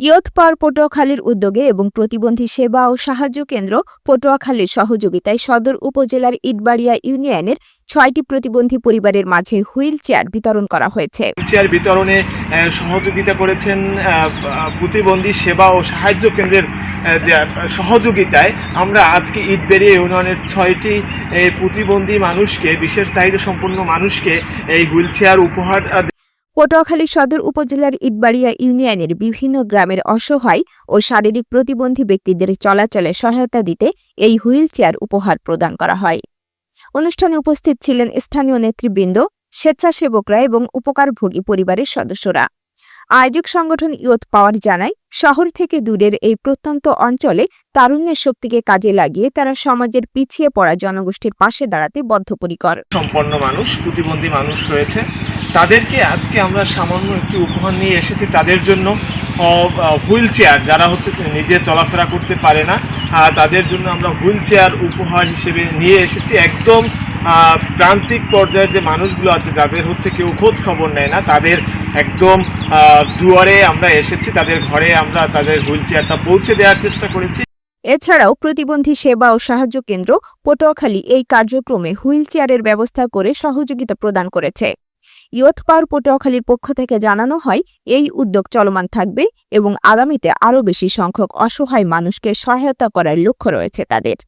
ইয়ত পাওয়ার পটুয়াখালীর উদ্যোগে এবং প্রতিবন্ধী সেবা ও সাহায্য কেন্দ্র পটুয়াখালীর সহযোগিতায় সদর উপজেলার ইটবাড়িয়া ইউনিয়নের ছয়টি প্রতিবন্ধী পরিবারের মাঝে হুইল চেয়ার বিতরণ করা হয়েছে। চেয়ার বিতরণে সহযোগিতা করেছেন প্রতিবন্ধী সেবা ও সাহায্য কেন্দ্রের সহযোগিতায় আমরা আজকে ঈদবেড়িয়া ইউনিয়নের ছয়টি প্রতিবন্ধী মানুষকে, বিশেষ চাহিদা সম্পন্ন মানুষকে এই হুইল চেয়ার উপহার পটুয়াখালী সদর উপজেলার ইটবাড়িয়া ইউনিয়নের বিভিন্ন গ্রামের অসহায় ও শারীরিক প্রতিবন্ধী ব্যক্তিদের চলাচলে সহায়তা দিতে এই হুইল চেয়ার উপহার প্রদান করা হয়। অনুষ্ঠানে উপস্থিত ছিলেন স্থানীয় নেতৃবৃন্দ, স্বেচ্ছাসেবকরা এবং উপকারভোগী পরিবারের সদস্যরা। আয়োজক সংগঠন ইয়ত পাওয়ার জানায়, শহর থেকে দূরের এই প্রত্যন্ত অঞ্চলে তারুণ্যের শক্তিকে কাজে লাগিয়ে তারা সমাজের পিছিয়ে পড়া জনগোষ্ঠীর পাশে দাঁড়াতে বদ্ধপরিকর। সম্পন্ন মানুষ, প্রতিবন্ধী মানুষ রয়েছে। তাদেরকে আজকে আমরা সামান্য একটি উপহার নিয়ে এসেছি। তাদের জন্য হুইল চেয়ার, যারা হচ্ছে নিজে চলাফেরা করতে পারে না তাদের জন্য আমরা হুইল চেয়ার উপহার হিসেবে নিয়ে এসেছি। একদম প্রান্তিক পর্যায়ের যে মানুষগুলো আছে, যাদের হচ্ছে কেউ খোঁজ খবর নেয় না, তাদের একদম দুয়ারে আমরা এসেছি, তাদের ঘরে আমরা তাদের হুইল চেয়ারটা পৌঁছে দেওয়ার চেষ্টা করেছি। এছাড়াও প্রতিবন্ধী সেবা ও সাহায্য কেন্দ্র পটুয়াখালী এই কার্যক্রমে হুইল চেয়ারের ব্যবস্থা করে সহযোগিতা প্রদান করেছে। ইয়থ পাওয়ার পটুয়াখালীর পক্ষ থেকে জানানো হয়, এই উদ্যোগ চলমান থাকবে এবং আগামীতে আরও বেশি সংখ্যক অসহায় মানুষকে সহায়তা করার লক্ষ্য রয়েছে তাদের।